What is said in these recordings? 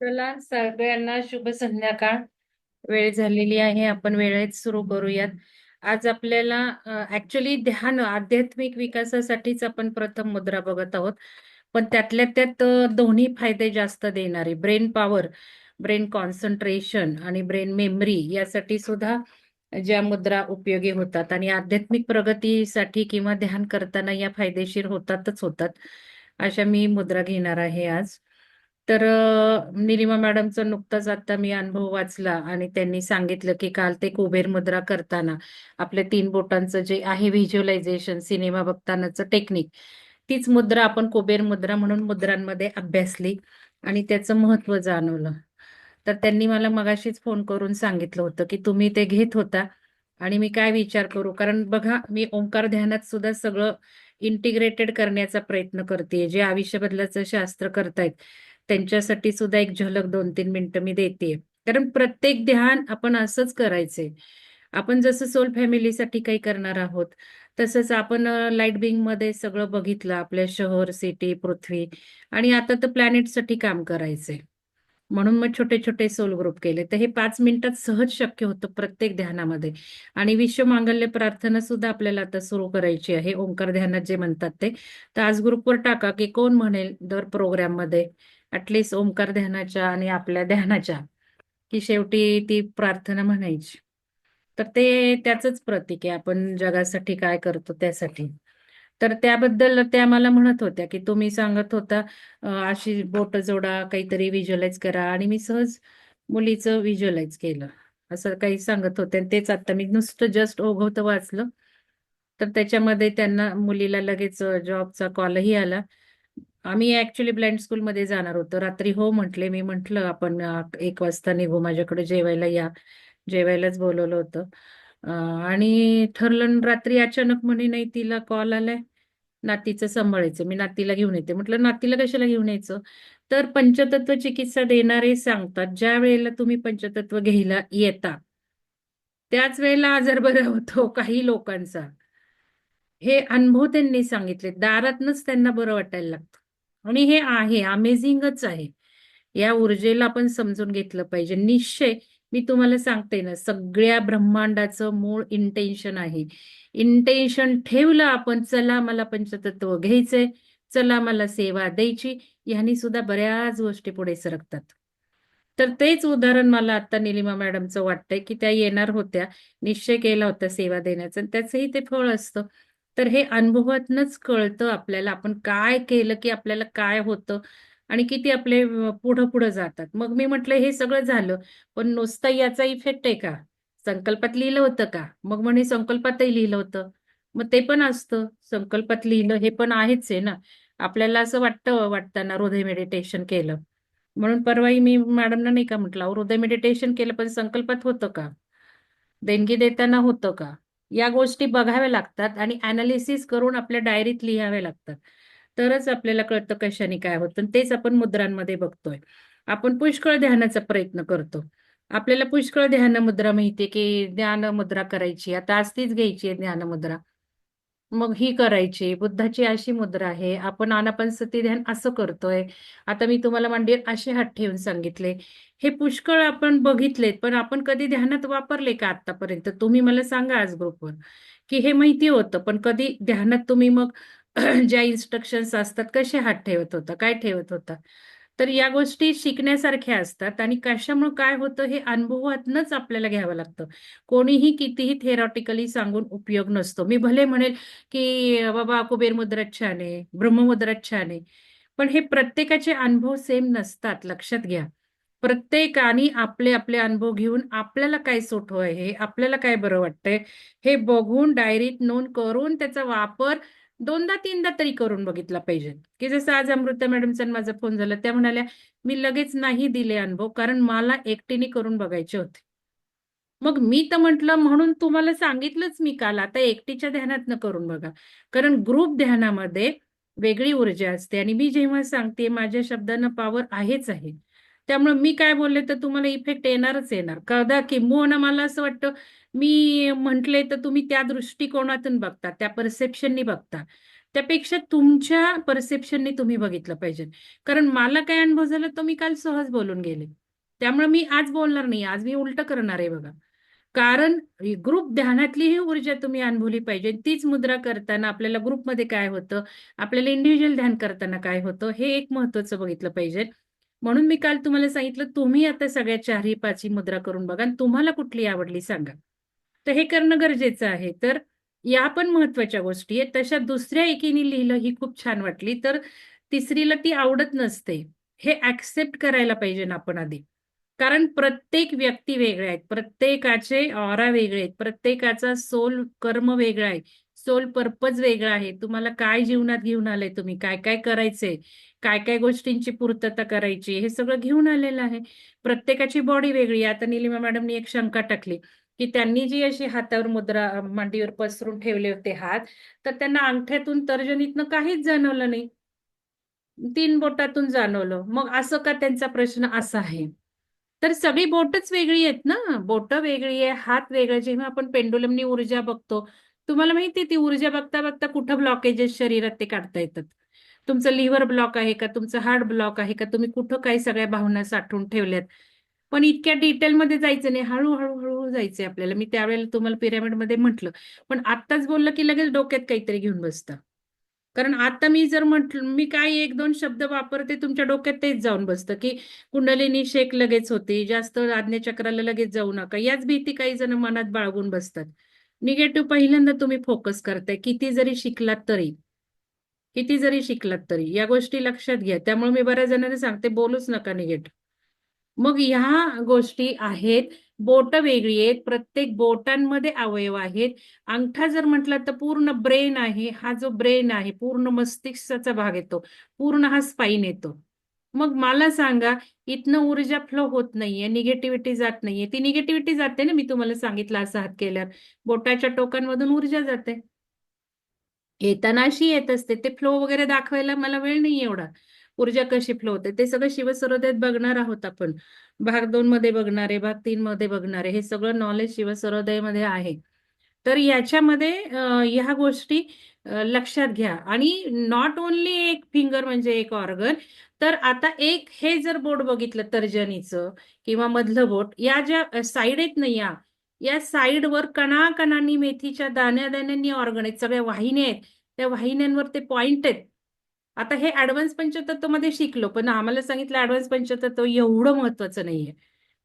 चला सगळ्यांना शुभ संध्याकाळ. वेळ झालेली आहे आपण वेळेत सुरू करूयात. आज आपल्याला ऍक्च्युली ध्यान आध्यात्मिक विकासासाठीच आपण प्रथम मुद्रा बघत आहोत. पण त्यातल्या त्यात दोन्ही फायदे जास्त देणारे. ब्रेन पॉवर ब्रेन कॉन्सन्ट्रेशन आणि ब्रेन मेमरी यासाठी सुद्धा ज्या मुद्रा उपयोगी होतात. आणि आध्यात्मिक प्रगतीसाठी किंवा ध्यान करताना या फायदेशीर होतातच होतात. अशा मी मुद्रा घेणार आहे आज. तर निलिमा मॅडमचा नुकताच आता मी अनुभव वाचला आणि त्यांनी सांगितलं की काल ते कुबेर मुद्रा करताना आपल्या तीन बोटांचं जे आहे व्हिज्युअलायझेशन सिनेमा बघतानाचं टेक्निक तीच मुद्रा आपण कुबेर मुद्रा म्हणून मुद्रांमध्ये अभ्यासली आणि त्याचं महत्त्व जाणवलं. तर त्यांनी मला मगाशीच फोन करून सांगितलं होतं की तुम्ही ते घेत होता आणि मी काय विचार करू? कारण बघा मी ओंकार ध्यानात सुद्धा सगळं इंटिग्रेटेड करण्याचा प्रयत्न करते जे आयुष्य बदलाचं शास्त्र करतायत त्यांच्यासाठी सुद्धा एक झलक दोन तीन मिनिटं मी देते कारण प्रत्येक ध्यान आपण असंच करायचंय. आपण जसं सोल फॅमिलीसाठी काही करणार आहोत तसंच आपण लाइट बिंगमध्ये सगळं बघितलं आपल्या शहर सिटी पृथ्वी आणि आता तर प्लॅनेटसाठी काम करायचंय. म्हणून मग छोटे छोटे सोल ग्रुप केले. तर हे पाच मिनिटात सहज शक्य होतं प्रत्येक ध्यानामध्ये. आणि विश्व मांगल्य प्रार्थना सुद्धा आपल्याला आता सुरू करायची आहे. ओंकार ध्यानात जे म्हणतात ते. तर आज ग्रुपवर टाका की कोण म्हणेल दर प्रोग्राम मध्ये ओंकार ध्यानाच्या आणि आपल्या ध्यानाच्या की शेवटी ती प्रार्थना म्हणायची. तर ते त्याचंच प्रतीक आहे आपण जगासाठी काय करतो त्यासाठी. तर त्याबद्दल त्या मला म्हणत होत्या की तुम्ही सांगत होता अशी बोट जोडा काहीतरी व्हिज्युअलाइज करा. आणि मी सहज मुलीचं व्हिज्युअलाइज केलं. असं काही सांगत होते. आणि तेच आता मी नुसतं जस्ट ओघवतं वाचलं. तर त्याच्यामध्ये त्यांना मुलीला लगेच जॉबचा कॉलही आला. आम्ही ऍक्च्युली ब्लाइंड स्कूलमध्ये जाणार होतो. रात्री हो म्हटले मी म्हंटल आपण एक वाजता निघू माझ्याकडे जेवायला या. जेवायलाच बोलवलं होतं. आणि ठरलं रात्री अचानक म्हणे नाही तिला कॉल आलाय. नातीचं सांभाळायचं. मी नातीला घेऊन येते. म्हटलं नातीला कशाला घेऊन यायचं? तर पंचतत्व चिकित्सा देणारे सांगतात ज्या वेळेला तुम्ही पंचतत्व घ्यायला येता त्याच वेळेला आजार बरा होतो काही लोकांचा. हे अनुभव त्यांनी सांगितले. दारातनच त्यांना बरं वाटायला लागतं. आणि हे आहे अमेझिंगच आहे. या ऊर्जेला आपण समजून घेतलं पाहिजे. निश्चय मी तुम्हाला सांगते ना सगळ्या ब्रह्मांडाचं मूळ इंटेन्शन आहे. इंटेन्शन ठेवलं आपण चला मला पंचतत्व घ्यायचंय चला मला सेवा द्यायची ह्यानी सुद्धा बऱ्याच गोष्टी पुढे सरकतात. तर तेच उदाहरण मला आता निलिमा मॅडमचं वाटतंय की त्या येणार होत्या निश्चय केला होता सेवा देण्याचा त्याचंही ते फळ असतं. तर हे अनुभवातनच कळतं आपल्याला आपण काय केलं की आपल्याला काय होतं आणि किती आपले पुढं पुढं जातात. मग मी म्हटलं हे सगळं झालं पण नुसता याचा इफेक्ट आहे का? संकल्पात लिहिलं होतं का? मग म्हणे संकल्पातही लिहिलं होतं. मग ते पण असतं. संकल्पात लिहिलं हे पण आहेच आहे ना. आपल्याला असं वाटतं वाटताना हृदय मेडिटेशन केलं. म्हणून परवाही मी मॅडमना नाही का म्हटलं अहो, हृदय मेडिटेशन केलं पण संकल्पात होतं का? देणगी देताना होतं का? या गोष्टी बघाव्या लागतात आणि अनालिसिस करून आपल्या डायरीत लिहाव्या लागतात. तरच आपल्याला कळतं कशाने काय होतं. आणि तेच आपण मुद्रांमध्ये बघतोय. आपण पुष्कळ ध्यानाचा प्रयत्न करतो. आपल्याला पुष्कळ ध्यान मुद्रा माहितीये की ध्यान मुद्रा करायची. आता आज तीच घ्यायची आहे ध्यान मुद्रा. मग ही करायची. बुद्धाची अशी मुद्रा आहे. आपण आनापानसती ध्यान असं करतोय. आता मी तुम्हाला मांडीवर असे हात ठेवून सांगितले. हे पुष्कळ आपण बघितलेत पण आपण कधी ध्यानात वापरले का आतापर्यंत तुम्ही मला सांगा आज ग्रुपवर. की हे माहिती होतं पण कधी ध्यानात तुम्ही मग ज्या इन्स्ट्रक्शन्स असतात कसे हात ठेवत होता? काय ठेवत होता? तर या गोष्टी शिकण्यासारख्या असतात आणि कशामुळे काय होतं हे अनुभवातनच आपल्याला घ्यावं लागतं. कोणीही कितीही थेरॉटिकली सांगून उपयोग नसतो. मी भले म्हणेल की बाबा कुबेर मुद्रात छान आहे ब्रह्ममुद्रात छान आहे पण हे प्रत्येकाचे अनुभव सेम नसतात लक्षात घ्या. प्रत्येकाने आपले आपले अनुभव घेऊन आपल्याला काय सोठव आहे आपल्याला काय बरं वाटतंय हे बघून डायरीत नोंद करून त्याचा वापर दोनदा तीनदा तरी करून बघितला पाहिजे. की जसं आज अमृता मॅडमचा माझा फोन झाला त्या म्हणाल्या मी लगेच नाही दिले अनुभव कारण मला एकटीने करून बघायचे होते. मग मी तर म्हटलं म्हणून तुम्हाला सांगितलंच मी काल आता एकटीच्या ध्यानातनं करून बघा. कारण ग्रुप ध्यानामध्ये वेगळी ऊर्जा असते आणि मी जेव्हा सांगते माझ्या शब्दांना पॉवर आहेच आहे. त्यामुळे मी काय बोलले तर तुम्हाला इफेक्ट येणारच येणार. कदा किंबहुना मला असं वाटतं मी म्हंटले तर तुम्ही त्या दृष्टिकोनातून बघता त्या परसेप्शननी बघता. त्यापेक्षा तुमच्या परसेप्शनने तुम्ही बघितलं पाहिजे. कारण मला काय अनुभव झाला तो मी काल सहज बोलून गेले. त्यामुळे मी आज बोलणार नाही आज मी उलट करणार आहे बघा. कारण ग्रुप ध्यानातली ही ऊर्जा तुम्ही अनुभवली पाहिजे. तीच मुद्रा करताना आपल्याला ग्रुपमध्ये काय होतं आपल्याला इंडिव्हिज्युअल ध्यान करताना काय होतं हे एक महत्वाचं बघितलं पाहिजे. म्हणून मी काल तुम्हाला सांगितलं तुम्ही आता सगळ्या चारही पाचही मुद्रा करून बघा आणि तुम्हाला कुठली आवडली सांगा. तर हे करणं गरजेचं आहे. तर या पण महत्त्वाच्या गोष्टी आहेत. तशा दुसऱ्या एकीने लिहिलं ही खूप छान वाटली. तर तिसरीला ती आवडत नसते. हे ऍक्सेप्ट करायला पाहिजे ना आपण आधी. कारण प्रत्येक व्यक्ती वेगळ्या आहेत. प्रत्येकाचे ऑरा वेगळे आहेत. प्रत्येकाचा सोल कर्म वेगळा आहे. सोल पर्पज वेगळा आहे. तुम्हाला काय जीवनात घेऊन आलंय तुम्ही? काय काय करायचंय काय काय गोष्टींची पूर्तता करायची? हे सगळं घेऊन आलेलं आहे. प्रत्येकाची बॉडी वेगळी आता निलिमा मॅडमनी एक शंका टाकली. की त्यांनी जी अशी हातावर मुद्रा मांडीवर पसरून ठेवले होते हात तर त्यांना अंगठ्यातून तर्जनीतनं काहीच जाणवलं नाही. तीन बोटातून जाणवलं. मग असं का त्यांचा प्रश्न असा आहे? तर सगळी बोटच वेगळी आहेत ना? बोट वेगळी आहे हात वेगळे. जेव्हा आपण पेंडुलमनी ऊर्जा बघतो तुम्हाला माहिती ती ऊर्जा बघता बघता कुठं ब्लॉकेजेस शरीरात ते काढता येतात? तुमचं लिव्हर ब्लॉक आहे का? तुमचं हार्ट ब्लॉक आहे का? तुम्ही कुठं काही सगळ्या भावना साठवून ठेवल्यात? पण इतक्या डिटेलमध्ये जायचं नाही. हळूहळू हळूहळू जायचंय आपल्याला. मी त्यावेळेला तुम्हाला पिरामिडमध्ये म्हटलं. पण आत्ताच बोललं की लगेच डोक्यात काहीतरी घेऊन बसतं. कारण आता मी जर म्हटलं मी काय एक दोन शब्द वापरते तुमच्या डोक्यात तेच जाऊन बसतं की कुंडलिनी शेक लगेच होते. जास्त आज्ञाचक्राला लगेच जाऊ नका. याच भीती काही जण मनात बाळगून बसतात. निगेटिव्ह पहिल्यांदा तुम्ही फोकस करताय. किती जरी शिकलात तरी. किती जरी शिकलात तरी. या गोष्टी लक्षात घ्या. त्यामुळे मी बऱ्याच जणांना सांगते बोलूच नका निगेटिव्ह मग ह्या गोष्टी आहेत. बोट वेगळी आहेत. प्रत्येक बोटांमध्ये अवयव आहेत. अंगठा जर म्हटला तर पूर्ण ब्रेन आहे. हा जो ब्रेन आहे पूर्ण मस्तिष्काचा भाग येतो. पूर्ण हा स्पाईन येतो. मग मला सांगा इथनं ऊर्जा फ्लो होत नाहीये निगेटिव्हिटी जात नाहीये. ती निगेटिव्हिटी जाते ना मी तुम्हाला सांगितलं असं हात केल्यावर. बोटाच्या टोकांमधून ऊर्जा जाते. येताना अशी येत असते. ते फ्लो वगैरे दाखवायला मला वेळ नाही एवढा. ऊर्जा कशी फ्लो होते? ते सगळं शिवसरोदयात बघणार आहोत आपण. भाग दोन मध्ये बघणार आहे भाग तीन मध्ये बघणार आहे. हे सगळं नॉलेज शिवसरोदयमध्ये आहे. तर याच्यामध्ये ह्या गोष्टी लक्षात घ्या. आणि नॉट ओन्ली एक फिंगर म्हणजे एक ऑर्गन तर आता एक हे जर बोट बघितलं तर्जनीचं किंवा मधलं बोट या ज्या साईड आहेत ना या या साईडवर कणाकणांनी मेथीच्या दाण्या दाण्यांनी ऑर्गन आहेत. सगळ्या वाहिन्या आहेत. त्या वाहिन्यांवर ते पॉइंट आहेत. आता हे ऍडव्हान्स पंचतत्वमध्ये शिकलो पण आम्हाला सांगितलं ऍडव्हान्स पंचतत्व एवढं महत्वाचं नाहीये.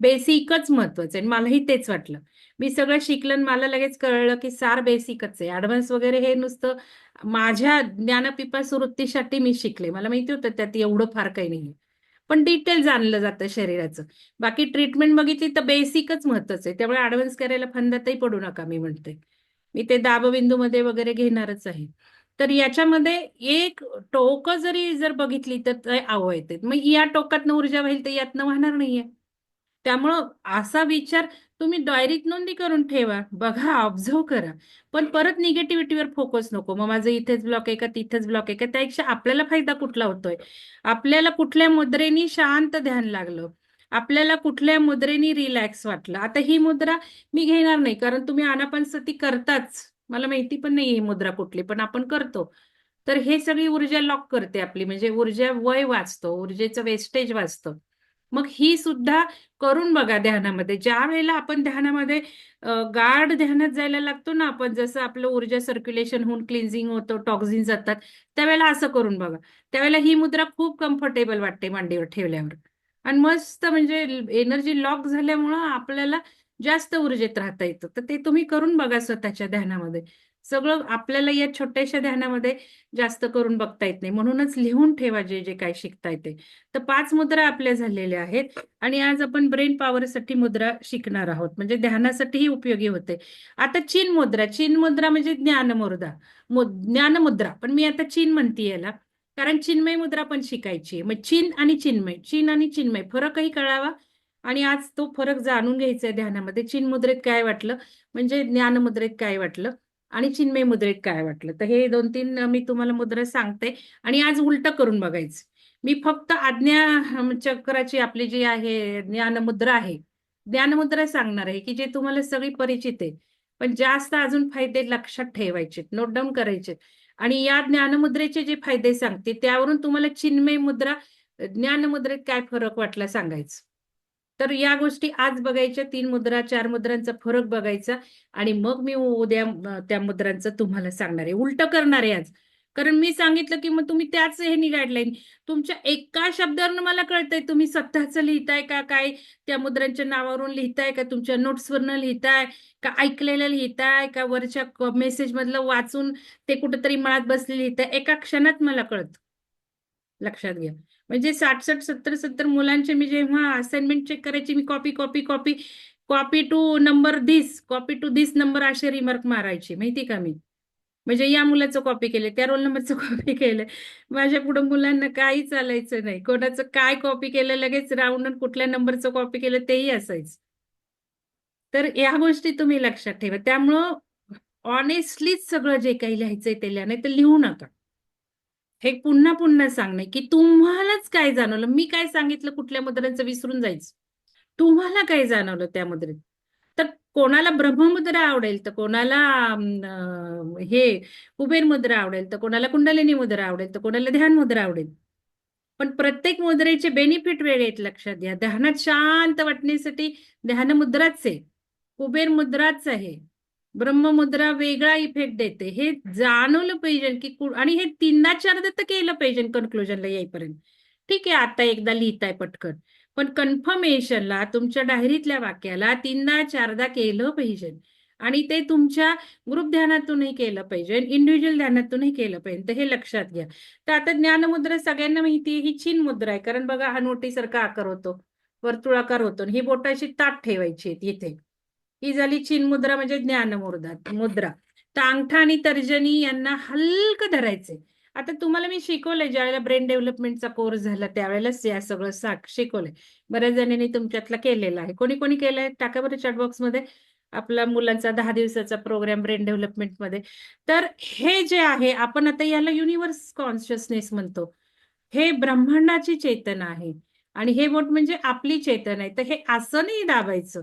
बेसिकच महत्वाचं आहे आणि मलाही तेच वाटलं. मी सगळं शिकलं आणि मला लगेच कळलं की सार बेसिकच आहे. ऍडव्हान्स वगैरे हे नुसतं माझ्या ज्ञानपिपास वृत्तीसाठी मी शिकले. मला माहिती होतं त्यात एवढं फार काही नाहीये. पण डिटेल जाणलं जातं शरीराचं. बाकी ट्रीटमेंट बघितली तर बेसिकच महत्वाचं आहे. त्यामुळे ऍडव्हान्स करायला फंदातही पडू नका मी म्हणते. मी ते दाबबिंदूमध्ये वगैरे घेणारच आहे. तर याच्यामध्ये एक टोक जरी जर बघितली तर ते अवय येते. मग या टोकातनं ऊर्जा वाहील तर यातनं वाहणार नाहीये. त्यामुळं असा विचार तुम्ही डायरीत नोंदी करून ठेवा. बघा ऑब्झर्व करा. पण परत निगेटिव्हिटीवर फोकस नको. मग माझं इथेच ब्लॉक आहे का? तिथेच ब्लॉक आहे का? त्यापेक्षा आपल्याला फायदा कुठला होतोय? आपल्याला कुठल्या मुद्रेनी शांत ध्यान लागलं? आपल्याला कुठल्या मुद्रेनी रिलॅक्स वाटलं? आता ही मुद्रा मी घेणार नाही कारण तुम्ही अनापनसती करताच. मला माहिती पण नाही ही मुद्रा कुठली पण आपण करतो. तर हे सगळी ऊर्जा लॉक करते आपली म्हणजे ऊर्जा वय वाचतो ऊर्जेचं वेस्टेज वाचतं. मग ही सुद्धा करून बघा ध्यानामध्ये. ज्या वेळेला आपण ध्यानामध्ये गाढ ध्यानात जायला लागतो ना आपण जसं आपलं ऊर्जा सर्क्युलेशन होऊन क्लिन्झिंग होतं टॉक्झिन जातात त्यावेळेला असं करून बघा. त्यावेळेला ही मुद्रा खूप कम्फर्टेबल वाटते मांडीवर ठेवल्यावर. आणि मस्त म्हणजे एनर्जी लॉक झाल्यामुळं आपल्याला जास्त ऊर्जेत राहता येतं. तर ते तुम्ही करून बघा स्वतःच्या ध्यानामध्ये. सगळं आपल्याला या छोट्याशा ध्यानामध्ये जास्त करून बघता येत नाही. म्हणूनच लिहून ठेवा जे जे काय शिकता येते. तर पाच मुद्रा आपल्या झालेल्या आहेत आणि आज आपण ब्रेन पॉवरसाठी मुद्रा शिकणार आहोत. म्हणजे ध्यानासाठीही उपयोगी होते. आता चीन मुद्रा. चीन मुद्रा म्हणजे ज्ञानमुर्दा. ज्ञानमुद्रा. पण मी आता चीन म्हणते याला. कारण चिन्मय मुद्रा पण शिकायची आहे. मग चीन आणि चिन्मय. चीन आणि चिन्मय. फरकही कळावा. आणि आज तो फरक जाणून घ्यायचा आहे ध्यानामध्ये. चिन मुद्रेत काय वाटलं? म्हणजे ज्ञान मुद्रेत काय वाटलं? आणि चिन्मय मुद्रेत काय वाटलं? तर हे दोन तीन मी तुम्हाला मुद्रा सांगते आणि आज उलट करून बघायचं. मी फक्त आज्ञा चक्राची आपली जी आहे ज्ञानमुद्रा आहे ज्ञानमुद्रा सांगणार आहे की जे तुम्हाला सगळी परिचित आहे. पण जास्त अजून फायदे लक्षात ठेवायचे नोट डाऊन करायचे आणि या ज्ञानमुद्रेचे जे फायदे सांगते त्यावरून तुम्हाला चिन्मय मुद्रा ज्ञानमुद्रेत काय फरक वाटला सांगायचं. तर या गोष्टी आज बघायच्या तीन मुद्रा चार मुद्रांचा फरक बघायचा आणि मग मी उद्या त्या मुद्रांचं तुम्हाला सांगणार आहे. उलट करणार आहे आज. कारण मी सांगितलं की मग तुम्ही त्याच हे गाईडलाईन तुमच्या एका शब्दावरून मला कळतंय तुम्ही स्वतःच लिहिताय का काय? त्या मुद्रांच्या नावावरून लिहिताय का? तुमच्या नोट्सवरनं लिहिताय का? ऐकलेलं लिहिताय का? वरच्या मेसेज मधलं वाचून ते कुठेतरी मळात बसले लिहिताय? एका क्षणात मला कळत. लक्षात घ्या. म्हणजे साठ साठ सत्तर सत्तर मुलांचे मी जेव्हा असाइनमेंट चेक करायची मी copy copy copy copy to number this copy to this number असे रिमार्क मारायची माहिती का मी? म्हणजे या मुलाचं कॉपी केलं त्या रोल नंबरचं कॉपी केलं माझ्या पुढे मुलांना काही चालायचं नाही. कोणाचं काय कॉपी केलं लगेच राऊंड कुठल्या नंबरचं कॉपी केलं तेही असायचं. तर या गोष्टी तुम्ही लक्षात ठेवा. त्यामुळं ऑनेस्टलीच सगळं जे काही लिहायचंय ते लिहा नाही तर लिहू नका. हे पुन्हा पुन्हा सांगणे की तुम्हालाच काय जाणवलं? मी काय सांगितलं? कुठल्या मुद्रांचं विसरून जायचं? तुम्हाला काय जाणवलं त्या मुद्रेत तर कोणाला ब्रह्ममुद्रा आवडेल तर कोणाला हे कुबेर मुद्रा आवडेल तर कोणाला कुंडलिनी मुद्रा आवडेल तर कोणाला ध्यान मुद्रा आवडेल. पण प्रत्येक मुद्रेचे बेनिफिट वेगळे आहेत लक्षात घ्या. ध्यानात शांत वाटण्यासाठी ध्यान मुद्राच आहे. कुबेर मुद्राच आहे. ब्रह्ममुद्रा वेगळा इफेक्ट देते. हे जाणवलं पाहिजे की आणि हे तीनदा चारदा तर केलं पाहिजे कन्क्लुजनला येईपर्यंत. ठीक आहे आता एकदा लिहिताय पटकन. पण कन्फर्मेशनला तुमच्या डायरीतल्या वाक्याला तीनदा चारदा केलं पाहिजे आणि ते तुमच्या ग्रुप ध्यानातूनही केलं पाहिजे इंडिव्हिज्युअल ध्यानातूनही केलं पाहिजे तर हे लक्षात घ्या. तर आता ज्ञानमुद्रा सगळ्यांना माहिती आहे ही चीन मुद्रा आहे. कारण बघा हा नोटीसारखा आकार होतो वर्तुळाकार होतो. आणि ही बोटाची ताट ठेवायची आहे इथे. ही झाली चीन म्हणजे मुद्रा म्हणजे ज्ञान मुद्रा. मुद्रा तर अंगठा आणि तर्जनी यांना हलकं धरायचे आता तुम्हाला मी शिकवलंय ज्यावेळेला ब्रेन डेव्हलपमेंटचा कोर्स झाला त्यावेळेलाच या सगळं साक शिकवलंय. बऱ्याच जणांनी तुमच्यातला केलेला आहे. कोणी कोणी केलंय? टाका बरं चॅटबॉक्समध्ये. आपला मुलांचा दहा दिवसाचा प्रोग्राम ब्रेन डेव्हलपमेंटमध्ये तर हे जे आहे आपण आता याला युनिव्हर्स कॉन्शियसनेस म्हणतो. हे ब्रह्मांडाची चेतना आहे. आणि हे बोट म्हणजे आपली चेतना आहे. तर हे असं नाही दाबायचं.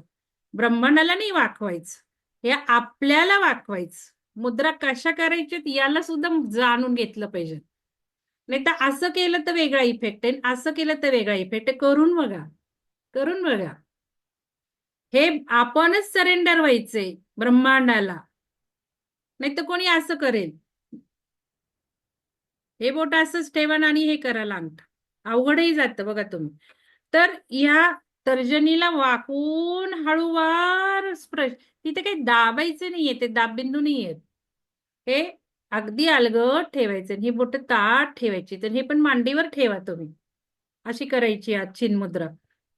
ब्रह्मांडाला नाही वाकवायचं. हे आपल्याला वाकवायचं. मुद्रा कशा करायच्यात याला सुद्धा जाणून घेतलं पाहिजे. नाही तर असं केलं तर वेगळा इफेक्ट आहे. असं केलं तर वेगळा इफेक्ट आहे. करून बघा. करून बघा. हे आपणच सरेंडर व्हायचंय ब्रह्मांडाला. नाही तर कोणी असं करेल. हे बोट असंच ठेवा आणि हे करायला अंगठा अवघडही जातं बघा तुम्ही. तर ह्या तर्जनीला वाकून हळूवार स्पर्श. तिथे काही दाबायचं नाहीये ते दाबबिंदू नाहीयेत. हे अगदी अलगट ठेवायचं आणि ही बोट ताट ठेवायची. तर हे पण मांडीवर ठेवा तुम्ही. अशी करायची आज मुद्रा.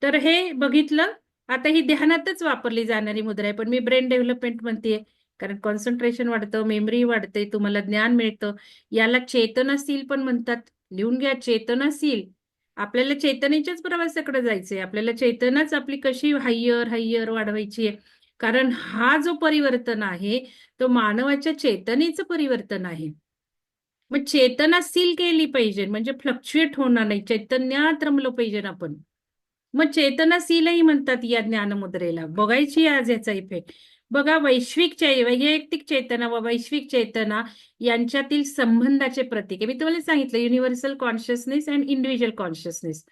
तर हे बघितलं. आता ही ध्यानातच वापरली जाणारी मुद्रा आहे. पण मी ब्रेन डेव्हलपमेंट म्हणतेय. कारण कॉन्सन्ट्रेशन वाढतं मेमरी वाढते तुम्हाला ज्ञान मिळतं. याला चेतनशील पण म्हणतात. लिहून घ्या चेतनशील आपल्याला चेतनेच्याच प्रवासाकडे जायचंय. आपल्याला चेतनाच आपली कशी हायर हायर वाढवायची आहे? कारण हा जो परिवर्तन आहे तो मानवाच्या चेतनेचं परिवर्तन आहे. मग चेतना सील केली पाहिजे म्हणजे फ्लक्च्युएट होणार नाही. चैतन्यात रमलो पाहिजे आपण. मग चेतना सीलही म्हणतात या ज्ञानमुद्रेला. बघायची आज याचा इफेक्ट बघा वैश्विक चै वैयक्तिक चेतना व वैश्विक चेतना यांच्यातील संबंधाचे प्रतीक आहे. मी तुम्हाला सांगितलं universal consciousness and individual consciousness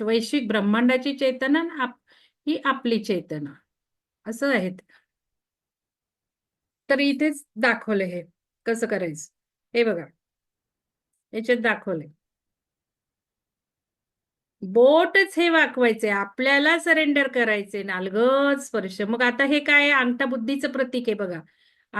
वैश्विक ब्रह्मांडाची चेतना आणि आप- ही आपली चेतना. असं आहे तर इथेच दाखवले हे. कसं करायचं? हे बघा. याच्यात दाखवलंय. बोटच हे वाकवायचे आपल्याला सरेंडर करायचे नालग स्पर्श. मग आता हे काय अंतबुद्धीचं बुद्धीचं प्रतीक आहे बघा.